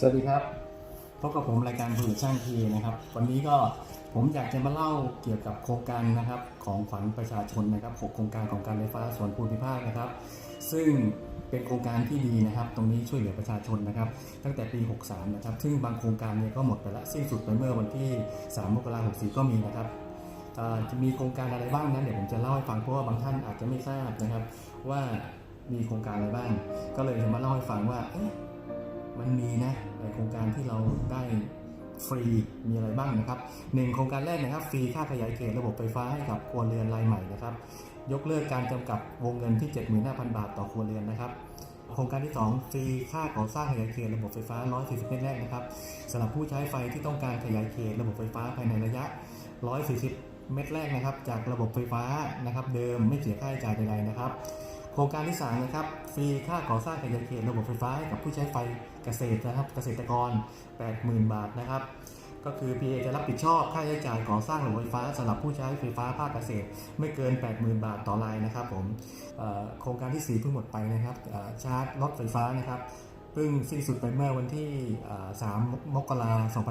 สวัสดีครับพบกับผมรายการผลิตช่างทีนะครับ วันนี้ก็ผมอยากจะมาเล่าเกี่ยวกับโครงการนะครับของขวัญประชาชนนะครับ6โครงการของการไฟฟ้าส่วนภูมิภาคนะครับ ซึ่งเป็นโครงการที่ดีนะครับ ตรงนี้ช่วยเหลือประชาชนนะครับ ตั้งแต่ปี 63 นะครับ ซึ่งบางโครงการเนี่ยก็หมดไปแล้วสิ้นสุดไปเมื่อวันที่ 3 มกราคม 64 ก็มีนะครับจะมีโครงการอะไรบ้างนั้นเดี๋ยวผมจะเล่าให้ฟังเพราะว่าบางท่านอาจจะไม่ทราบนะครับ ว่ามีโครงการอะไรบ้าง ก็เลยจะมาเล่าให้ฟังว่าเอ๊ะ มันมีนะในโครงการที่เราได้ฟรีมีอะไรบ้างนะครับหนึ่งโครงการแรกนะครับฟรีค่าขยายเขตระบบไฟฟ้าให้กับครัวเรือนรายใหม่นะครับ ยกเลิกการจำกัดวงเงินที่ 75,000 บาทต่อครัวเรือนนะครับ โครงการที่ 2 ฟรีค่าก่อสร้างขยายเขตระบบไฟฟ้า 140 เมตรแรกนะครับสำหรับผู้ใช้ไฟที่ต้องการขยายเขตระบบไฟฟ้าภายในระยะ 140 เมตรแรกนะครับ จากระบบไฟฟ้านะครับ เดิมไม่เสียค่าใช้จ่ายใดๆนะครับ โครงการที่3นะครับฟรีค่าก่อสร้างขยายเขตระบบไฟฟ้าให้กับผู้ใช้ไฟเกษตรนะครับ เกษตรกร 80,000 บาทนะครับ ก็คือ PA จะรับผิดชอบค่าใช้จ่ายก่อสร้างระบบไฟฟ้าสำหรับผู้ใช้ไฟฟ้าภาคเกษตร ไม่เกิน 80,000 บาทต่อรายนะครับผมโครงการที่ 4 เพิ่งหมดไปนะครับชาร์จรถไฟฟ้านะครับเพิ่งสิ้นสุดไปเมื่อวันที่เอ่อ3มกราคม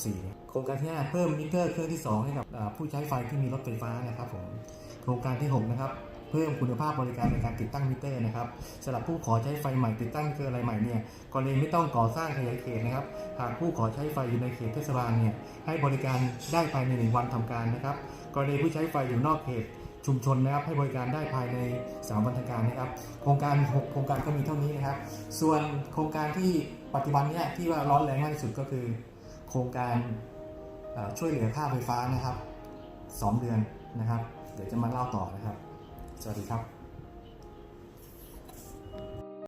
2564 โครงการที่ 5 เพิ่มมิเตอร์เครื่องที่ 2 ให้กับผู้ใช้ไฟที่มีรถไฟฟ้านะครับผม โครงการที่ 6 นะครับ เพิ่มคุณภาพบริการในการติดตั้งมิเตอร์นะครับสำหรับผู้ขอใช้ไฟใหม่ติดตั้งเตออะไรใหม่เนี่ยกรณีไม่ต้องก่อสร้างขยายเขตนะครับ หากผู้ขอใช้ไฟอยู่ในเขตเทศบาลเนี่ยให้บริการได้ภายในหนึ่งวันทำการนะครับกรณีผู้ใช้ไฟอยู่นอกเขตชุมชนนะครับให้บริการได้ภายใน 3 วันทำการนะครับ โครงการ 6 โครงการก็มีเท่านี้นะครับ ส่วนโครงการที่ปัจจุบันเนี่ยที่ว่าร้อนแรงมากที่สุดก็คือ โครงการช่วยเหลือค่าไฟฟ้านะครับ 2 เดือนนะครับ เดี๋ยวจะมาเล่าต่อนะครับ 这里看。